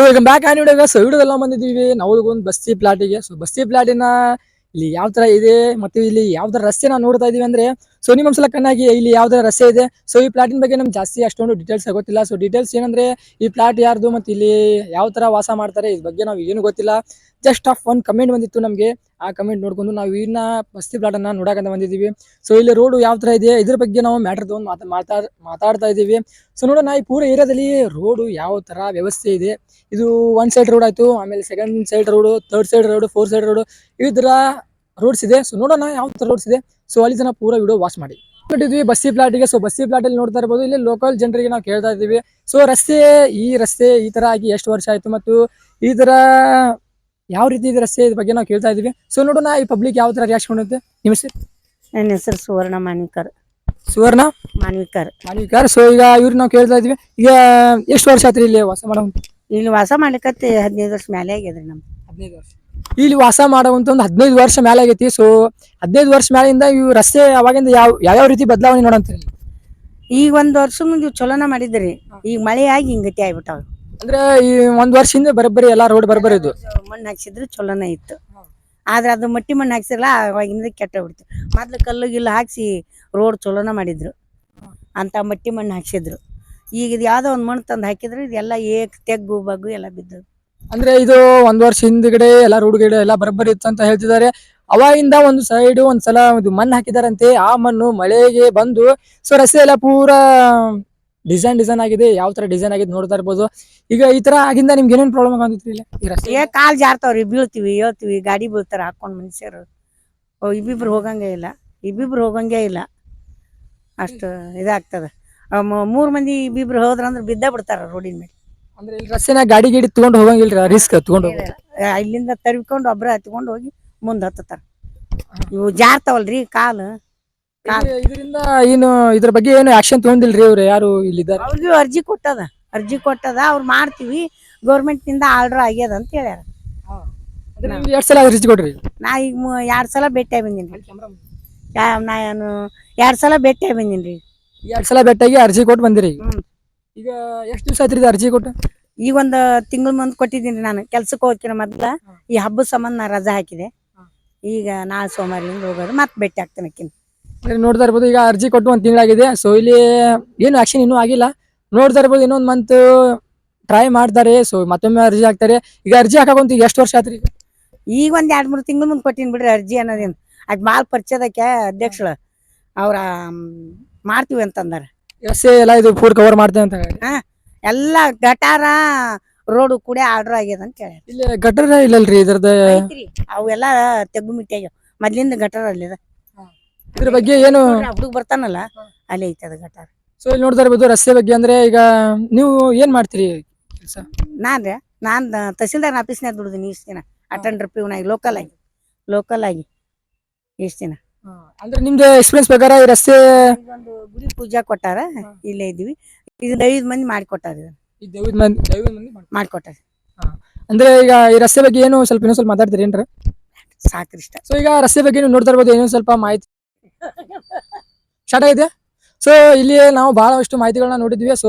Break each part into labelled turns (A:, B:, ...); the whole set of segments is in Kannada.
A: ಸೊ ಈಗ ಬ್ಯಾಕ್ ಆನ್ ವಿಡಿಯೋಗ ಸೊ ವಿಡಿಯೋದೆಲ್ಲ ಬಂದಿದ್ದೀವಿ. ನಾವು ಒಂದು ಬಸ್ತಿ ಪ್ಲಾಟಿಗೆ. ಸೊ ಬಸ್ತಿ ಪ್ಲಾಟಿನ ಇಲ್ಲಿ ಯಾವ ತರ ಇದೆ ಮತ್ತು ಇಲ್ಲಿ ಯಾವ ತರ ರಸ್ತೆ ನಾವು ನೋಡ್ತಾ ಇದೀವಿ ಅಂದ್ರೆ ಸೊ ನಿಮ್ಮೊಂದ್ಸಲ ಕಣ್ಣಾಗಿ ಇಲ್ಲಿ ಯಾವ ತರ ರಸ್ತೆ ಇದೆ. ಸೊ ಈ ಪ್ಲಾಟಿನ ಬಗ್ಗೆ ನಮ್ಗೆ ಜಾಸ್ತಿ ಅಷ್ಟೊಂದು ಡೀಟೇಲ್ಸ್ ಗೊತ್ತಿಲ್ಲ. ಸೊ ಡೀಟೇಲ್ಸ್ ಏನಂದ್ರೆ, ಈ ಪ್ಲಾಟ್ ಯಾರ್ದು ಮತ್ತು ಇಲ್ಲಿ ಯಾವ ತರ ವಾಸ ಮಾಡ್ತಾರೆ, ಇದ್ರ ಬಗ್ಗೆ ನಾವು ಏನು ಗೊತ್ತಿಲ್ಲ. ಜಸ್ಟ್ ಆಫ್ ಒನ್ ಕಮೆಂಟ್ ಬಂದಿತ್ತು ನಮಗೆ. ಆ ಕಮೆಂಟ್ ನೋಡ್ಕೊಂಡು ನಾವು ಇನ್ನ ಬಸ್ತಿ ಪ್ಲಾಟ್ ಅನ್ನ ನೋಡಕಂತ ಬಂದಿದ್ದೀವಿ. ಸೊ ಇಲ್ಲಿ ರೋಡ್ ಯಾವ ತರ ಇದೆ, ಇದ್ರ ಬಗ್ಗೆ ನಾವು ಮ್ಯಾಟರ್ ತಗೊಂಡು ಮಾತಾ ಮಾತಾಡ್ ಮಾತಾಡ್ತಾ ಇದ್ದೀವಿ. ಸೊ ನೋಡೋಣ, ಈ ಪೂರ ಏರಿಯಾದಲ್ಲಿ ರೋಡು ಯಾವ ತರ ವ್ಯವಸ್ಥೆ ಇದೆ. ಇದು ಒನ್ ಸೈಡ್ ರೋಡ್ ಆಯ್ತು, ಆಮೇಲೆ second side road third side road four side road ಈ ತರ ರೋಡ್ಸ್ ಇದೆ. ಸೊ ನೋಡೋಣ ಯಾವ ತರ ರೋಡ್ಸ್ ಇದೆ. ಸೊ ಅಲ್ಲಿ ಜನ ಪೂರ ವಿಡಿಯೋ ವಾಚ್ ಮಾಡಿ. ಬಿಟ್ಟಿದ್ವಿ ಬಸ್ಸಿ ಪ್ಲಾಟಿಗೆ ಸೊ ಬಸ್ಸಿ ಪ್ಲಾಟ್ ಅಲ್ಲಿ ನೋಡ್ತಾ ಇರ್ಬೋದು, ಇಲ್ಲಿ ಲೋಕಲ್ ಜನರಿಗೆ ನಾವು ಕೇಳ್ತಾ ಇದ್ದೀವಿ. ಸೊ ರಸ್ತೆ, ಈ ರಸ್ತೆ ಈ ತರ ಆಗಿ ಎಷ್ಟು ವರ್ಷ ಆಯ್ತು ಮತ್ತು ಈ ತರ ಯಾವ ರೀತಿ ಇದೆ ರಸ್ತೆ ಇದ್ರ ಬಗ್ಗೆ ನಾವು ಕೇಳ್ತಾ ಇದೀವಿ ಸೊ ನೋಡೋಣ ಈ ಪಬ್ಲಿಕ್ ಯಾವ ತರ ರಿಯಾಕ್ಷನ್ ಮಾಡುತ್ತೆ. ನಿಮ್ಮ ಹೆಸರು?
B: ನನ್ನ ಹೆಸರು ಸುವರ್ಣ ಮಾನಿಕರ್.
A: ಸುವರ್ಣ
B: ಮಾನ್ವಿಕರ್
A: ಮಾನಿಕರ್. ಸೊ ಈಗ ಇವ್ರು ನಾವು ಕೇಳ್ತಾ ಇದೀವಿ ಈಗ ಎಷ್ಟು ವರ್ಷ ಆತ್ರಿ ಇಲ್ಲಿ ವಾಸ ಮಾಡೋ
B: ಇಲ್ಲಿ ವಾಸ ಮಾಡ್ಲಿಕ್ಕೆ ಹದಿನೈದು ವರ್ಷ ಮೇಲೆ ಆಗ್ಯದ್ರಿ ನಮ್ದು.
A: ಹದಿನೈದು ವರ್ಷ. ಇಲ್ಲಿ ವಾಸ ಮಾಡುವಂತ ಒಂದು ಹದಿನೈದು ವರ್ಷ ಮೇಲೆ ಆಗೈತಿ. ಸೊ ಹದಿನೈದು ವರ್ಷ ಮೇಲಿಂದ ಇವ್ ರಸ್ತೆ ಅವಾಗಿಂದ ಯಾವ ಯಾವ ರೀತಿ ಬದಲಾವಣೆ ನೋಡಂತೀರಿ
B: ಈಗ ಒಂದ್ ವರ್ಷ ಮುಂದೆ ಚಲೋನ ಮಾಡಿದ್ರಿ. ಈಗ ಮಳೆ ಆಗಿ ಹಿಂಗತಿ ಆಗ್ಬಿಟ್ಟಾವ.
A: ಅಂದ್ರೆ ಈ ಒಂದ್ ಹಿಂದೆ ಬರೋಬ್ಬರಿ ಎಲ್ಲಾ ರೋಡ್ ಬರೋಬ್ಬರಿ ಇದು.
B: ಮಣ್ಣು ಹಾಕ್ಸಿದ್ರು ಚಲೋನ ಇತ್ತು. ಆದ್ರೆ ಅದು ಮಟ್ಟಿ ಮಣ್ಣು ಹಾಕ್ಸಿರಲ್ಲ ಅವಾಗಿಂದ ಕೆಟ್ಟ ಬಿಡ್ತು ಮೊದ್ಲು ಕಲ್ಲು ಗಿಲ್ಲು ಹಾಕ್ಸಿ ರೋಡ್ ಚಲೋನ ಮಾಡಿದ್ರು. ಅಂತ ಮಟ್ಟಿ ಮಣ್ಣು ಹಾಕ್ಸಿದ್ರು. ಈಗ ಇದು ಯಾವ್ದೋ ಒಂದ್ ಮಣ್ಣು ತಂದು ಹಾಕಿದ್ರು ಇದೆಲ್ಲ ಏಕ್ ತೆಗ್ಗು ಬಗ್ಗು ಎಲ್ಲ ಬಿದ್ದು
A: ಅಂದ್ರೆ ಇದು ಒಂದ್ ವರ್ಷ ಹಿಂದ್ಗಡೆ ಎಲ್ಲ ರೋಡ್ ಗಿಡ ಎಲ್ಲ ಬರೋಬ್ಬರಿ ಇತ್ತು ಅಂತ ಹೇಳ್ತಿದ್ದಾರೆ. ಅವಾಗಿಂದ ಒಂದು ಸೈಡ್ ಒಂದ್ಸಲ ಇದು ಮಣ್ಣು ಹಾಕಿದಾರಂತೆ. ಆ ಮಣ್ಣು ಮಳೆಗೆ ಬಂದು ಸೊ ರಸ್ತೆ ಎಲ್ಲ ಪೂರಾ ಡಿಸೈನ್ ಡಿಸೈನ್ ಆಗಿದೆ ಯಾವ ತರ ಡಿಸೈನ್ ಆಗಿದೆ ನೋಡ್ತಾ ಇರ್ಬೋದು. ಈಗ ಈ ತರ ಆಗಿಂದ ನಿಮ್ಗೆ ಏನೇನ್ ಪ್ರಾಬ್ಲಮ್ ಆಗಿತ್ತು ಇಲ್ಲಿ?
B: ಏ ಕಾಲ್ ಜಾರ್ತಾವ್ರಿ ಬೀಳ್ತೀವಿ ಹೇಳ್ತೀವಿ ಗಾಡಿ ಬೀಳ್ತಾರ ಹಾಕೊಂಡ್ ಮನುಷ್ಯರು ಓ ಇಬ್ಬಿಬ್ರು ಹೋಗಂಗೆ ಇಲ್ಲ ಇಬ್ಬಿಬ್ರು ಹೋಗಂಗೆ ಇಲ್ಲ. ಅಷ್ಟು ಇದಾಗ್ತದ. ಮೂರ್ ಮಂದಿ ಇಬ್ಬಿಬ್ರು ಹೋದ್ರಂದ್ರ ಬಿದ್ದ ಬಿಡ್ತಾರ ರೋಡಿನ ಮೇಲೆ.
A: ಅಂದ್ರೆ ಇಲ್ಲಿ ರಸ್ತೆನ ಗಾಡಿ ಗಿಡಿ ತಗೊಂಡು ಹೋಗಂಗಿಲ್ಲ ರಿಸ್ಕ್ ತಗೊಂಡು
B: ಇಲ್ಲಿಂದ ತರ್ಕೊಂಡು ಒಬ್ರ ಹತ್ಕೊಂಡು ಹೋಗಿ ಮುಂದೆ ಹತ್ತತಾರ ಇವು ಜಾರ್ತಾವಲ್ರಿ ಕಾಲು.
A: ಇದರಿಂದ ಏನು ಇದ್ರ ಬಗ್ಗೆ ಏನು ಆಕ್ಷನ್ ತಗೊಂಡಿಲ್ರಿ ಇವ್ರು? ಯಾರು ಇಲ್ಲಿದ್ದಾರೆ?
B: ಅವ್ರಿಗೂ ಅರ್ಜಿ ಕೊಟ್ಟದ. ಅರ್ಜಿ ಕೊಟ್ಟದ. ಅವ್ರು ಮಾಡ್ತೀವಿ. ಗೌರ್ಮೆಂಟ್ನಿಂದ ಆರ್ಡರ್ ಆಗ್ಯದ ಅಂತ ಹೇಳ್ಯಾರ.
A: ಎರಡ್ ಸಲ ಅರ್ಜಿ ಕೊಡ್ರಿ
B: ನಾ ಈಗ ಮು- ಎರಡ್ ಸಲ ಭೇಟಿ ಬಂದಿನ್ರಿ. ನಾನು ಎರಡ್ ಸಲ ಭೇಟಿ ಬಂದಿನ್ರಿ.
A: ಎರಡ್ ಸಲ ಬೆಟ್ಟಾಗಿ ಅರ್ಜಿ ಕೊಟ್ಟು ಬಂದಿರಿ?
B: ಹ್ಮ್.
A: ಈಗ ಎಷ್ಟು ದಿವಸ ಆಯ್ತ್ರಿ ಇದು ಅರ್ಜಿ ಕೊಟ್ಟು?
B: ಈಗ ಒಂದ್ ತಿಂಗಳ ಮುಂದ್ ಕೊಟ್ಟಿದ್ದೀನಿ ನಾನು. ಕೆಲ್ಸಕ್ಕೆ ಹೋಗ್ತೀನಿ ಮೊದ್ಲ. ಈ ಹಬ್ಬದ ಸಂಬಂಧ ನಾ ರಜಾ ಹಾಕಿದೆ. ಈಗ ನಾ ಸೋಮವಾರದಿಂದ ಹೋಗೋದು. ಮತ್ತೆ ಭೇಟಿ ಆಗ್ತೇನೆ ಆಕಿನ್.
A: ನೋಡ್ತಾ ಇರ್ಬೋದು ಈಗ ಅರ್ಜಿ ಕೊಟ್ಟು ಒಂದ್ ತಿಂಗಳಾಗಿದೆ. ಸೊ ಇಲ್ಲಿ ಏನು ಆಕ್ಷನ್ ಇನ್ನೂ ಆಗಿಲ್ಲ. ನೋಡ್ತಾ ಇರ್ಬೋದು ಇನ್ನೊಂದ್ ಮಂತ್ ಟ್ರೈ ಮಾಡ್ತಾರೆ. ಸೊ ಮತ್ತೊಮ್ಮೆ ಅರ್ಜಿ ಹಾಕ್ತಾರೆ. ಈಗ ಅರ್ಜಿ ಹಾಕಂತ ಈಗ ಎಷ್ಟು ವರ್ಷ ಆತ್ರಿ ಈಗ?
B: ಈಗ ಒಂದ್ ಎರಡ್ ಮೂರ್ ತಿಂಗಳ ಮುಂದ್ ಕೊಟ್ಟಿನಿ ಬಿಡ್ರಿ ಅರ್ಜಿ ಅನ್ನೋದೇನು ಅದ್ ಮಾಲ್ ಪರಿಚಯದಕ್ಕೆ ಅಧ್ಯಕ್ಷಳು. ಅವ್ರ ಮ್, ಮಾಡ್ತೀವಿ ಅಂತಂದಾರ.
A: ರಸ್ತೆ ಎಲ್ಲ ಇದು ಪೂರ್ ಕವರ್ ಮಾಡ್ತೇವೆ ಅಂತ ಹೇಳಿ.
B: ಎಲ್ಲ ಗಟಾರ ರೋಡು ಕೂಡ ಆರ್ಡರ್ ಆಗ್ಯದ ಅಂತ ಹೇಳಿ.
A: ಇಲ್ಲಿ ಗಟರ್ ಇಲ್ಲಲ್ರಿ ರೀ
B: ಐತ್ರಿ ಅವೆಲ್ಲ ತೆಗ್ಗು ಮಿಟ್ಟಿ ಆಗ್ಯಾವ ಮೊದ್ಲಿಂದ ಗಟಾರ ಅಲ್ಲಿದ.
A: ಇದ್ರ ಬಗ್ಗೆ ಏನು
B: ಹುಡುಗ ಬರ್ತಾನಲ್ಲ ಅಲ್ಲಿ ಐತೆ ಅದು ಗಟಾರ
A: ಸೊ ಇಲ್ಲಿ ನೋಡ್ತಾ ಇರ್ಬೋದು ರಸ್ತೆ ಬಗ್ಗೆ ಅಂದ್ರೆ ಈಗ ನೀವು ಏನ್ ಮಾಡ್ತೀರಿ ಕೆಲಸ?
B: ನಾನ್ ರೀ ನಾನ್ ತಹಸೀಲ್ದಾರ್ ಆಫೀಸ್ನಾಗ ದುಡಿದೀನಿ ಇಷ್ಟ ದಿನ. ಅಟೆಂಡರ್ ಪಿವ್ನಾಗಿ ಲೋಕಲ್ ಆಗಿ ಲೋಕಲ್ ಆಗಿ. ಇಷ್ಟ ದಿನ.
A: ಅಂದ್ರೆ ನಿಮ್ದು ಎಕ್ಸ್ಪೀರಿಯನ್ಸ್ ಪ್ರಕಾರ ಈ ರಸ್ತೆ
B: ಒಂದು ಗುಡಿ ಪೂಜಾ ಕೊಟ್ಟಾರ ಇಲ್ಲೇ ಇದ್ದೀವಿ. ಇದು ಐದು ಮಂದಿ ಮಾಡಿಕೊಟ್ಟಾರ
A: ಈ ದೈವದ ಮಂದಿ ದೈವದ ಮಂದಿ.
B: ಮಾಡಿಕೊಟ್ಟಾರ?
A: ಅಂದ್ರೆ ಈಗ ಈ ರಸ್ತೆ ಬಗ್ಗೆ ಏನು ಸ್ವಲ್ಪ ಇನ್ನೊಂದ್ ಸ್ವಲ್ಪ ಮಾತಾಡ್ತೀರಿ ಏನ್ರ
B: ಸಾಕ್ರಿ ಇಷ್ಟ.
A: ಸೊ ಈಗ ರಸ್ತೆ ಬಗ್ಗೆ ನೀವು ನೋಡ್ತಾ ಇರ್ಬೋದು ಏನೋ ಸ್ವಲ್ಪ ಮಾಹಿತಿ ಸ್ಟಾರ್ಟ್ ಆಗಿದೆ ಸೊ ಇಲ್ಲಿ ನಾವು ಬಹಳಷ್ಟು ಮಾಹಿತಿಗಳನ್ನ ನೋಡಿದ್ವಿ. ಸೊ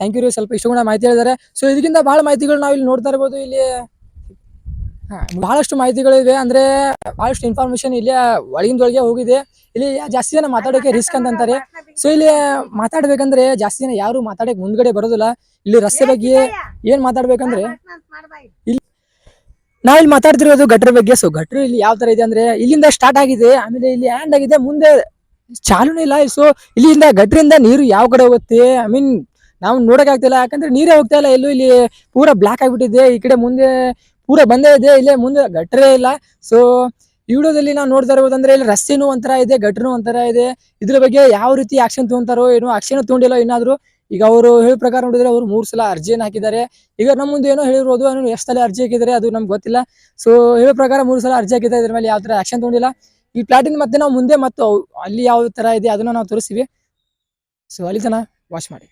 A: ಥ್ಯಾಂಕ್ ಯು ರೀ. ಸ್ವಲ್ಪ ಇಷ್ಟು ಕೂಡ ಮಾಹಿತಿ ಹೇಳಿದ್ದಾರೆ ಸೊ ಇದಕ್ಕಿಂತ ಬಹಳ ಮಾಹಿತಿಗಳು ನಾವು ಇಲ್ಲಿ ನೋಡ್ತಾ ಇರ್ಬೋದು. ಇಲ್ಲಿ ಬಹಳಷ್ಟು ಮಾಹಿತಿಗಳಿವೆ. ಅಂದ್ರೆ ಬಹಳಷ್ಟು ಇನ್ಫಾರ್ಮೇಶನ್ ಇಲ್ಲಿ ಒಳಗಿಂದೊಳಗೆ ಹೋಗಿದೆ. ಇಲ್ಲಿ ಜಾಸ್ತಿ ಜನ ಮಾತಾಡೋಕೆ ರಿಸ್ಕ್ ಅಂತ ಅಂತಾರೆ ಸೊ ಇಲ್ಲಿ ಮಾತಾಡ್ಬೇಕಂದ್ರೆ ಜಾಸ್ತಿ ಜನ ಯಾರು ಮಾತಾಡಕ್ ಮುಂದ್ಗಡೆ ಬರೋದಿಲ್ಲ. ಇಲ್ಲಿ ರಸ್ತೆ ಬಗ್ಗೆ ಏನ್ ಮಾತಾಡ್ಬೇಕಂದ್ರೆ ನಾವ್ ಇಲ್ಲಿ ಮಾತಾಡ್ತಿರೋದು ಗಟ್ರ ಬಗ್ಗೆ. ಸೊ ಗಟ್ರ ಇಲ್ಲಿ ಯಾವ ತರ ಇದೆ ಅಂದ್ರೆ ಇಲ್ಲಿಂದ ಸ್ಟಾರ್ಟ್ ಆಗಿದೆ, ಆಮೇಲೆ ಇಲ್ಲಿ ಹ್ಯಾಂಡ್ ಆಗಿದೆ, ಮುಂದೆ ಚಾಲೂನೇ ಇಲ್ಲ. ಸೊ ಇಲ್ಲಿಂದ ಗಟ್ರಿಂದ ನೀರು ಯಾವ ಕಡೆ ಹೋಗುತ್ತೆ? ಐ ಮೀನ್ ನಾವು ನೋಡಕ್ ಆಗ್ತಿಲ್ಲ ಯಾಕಂದ್ರೆ ನೀರೇ ಹೋಗ್ತಾ ಇಲ್ಲ. ಎಲ್ಲೂ ಇಲ್ಲಿ ಪೂರ ಬ್ಲಾಕ್ ಆಗಿಬಿಟ್ಟಿದೆ. ಈ ಕಡೆ ಮುಂದೆ ಪೂರ ಬಂದೇ ಇದೆ. ಇಲ್ಲೇ ಮುಂದೆ ಗಟ್ರೇ ಇಲ್ಲ. ಸೊ ಈ ವಿಡಿಯೋದಲ್ಲಿ ನಾವು ನೋಡ್ತಾ ಇರ್ಬೋದಂದ್ರೆ ಇಲ್ಲಿ ರಸ್ತೆನೂ ಒಂಥರ ಇದೆ, ಗಟ್ರನೂ ಒಂಥರ ಇದೆ. ಇದ್ರ ಬಗ್ಗೆ ಯಾವ ರೀತಿ ಆಕ್ಷನ್ ತೊಗೊಂತಾರೋ ಏನೋ ಆಕ್ಷನ್ ತಗೊಂಡಿಲ್ಲ ಏನಾದ್ರು. ಈಗ ಅವರು ಹೇಳಿದ ಪ್ರಕಾರ ನೋಡಿದ್ರೆ ಅವರು ಮೂರು ಸಲ ಅರ್ಜಿಯನ್ನು ಹಾಕಿದ್ದಾರೆ. ಈಗ ನಮ್ಮ ಮುಂದೆ ಏನೋ ಹೇಳಿರೋದು ಎಷ್ಟು ಸಲ ಅರ್ಜಿ ಹಾಕಿದ್ದಾರೆ ಅದು ನಮ್ಗೆ ಗೊತ್ತಿಲ್ಲ. ಸೊ ಹೇಳೋ ಪ್ರಕಾರ ಮೂರು ಸಲ ಅರ್ಜಿ ಹಾಕಿದ್ದಾರೆ, ಇದ್ರ ಮೇಲೆ ಯಾವ ತರ ಆಕ್ಷನ್ ತಗೊಂಡಿಲ್ಲ. ಈ ಪ್ಲಾಟಿನ ಮತ್ತೆ ನಾವು ಮುಂದೆ ಮತ್ತು ಅಲ್ಲಿ ಯಾವ ತರ ಇದೆ ಅದನ್ನ ನಾವು ತೋರಿಸ್ತೀವಿ. ಸೊ ಅಲ್ಲಿ ತನ ವಾಚ್ ಮಾಡಿ.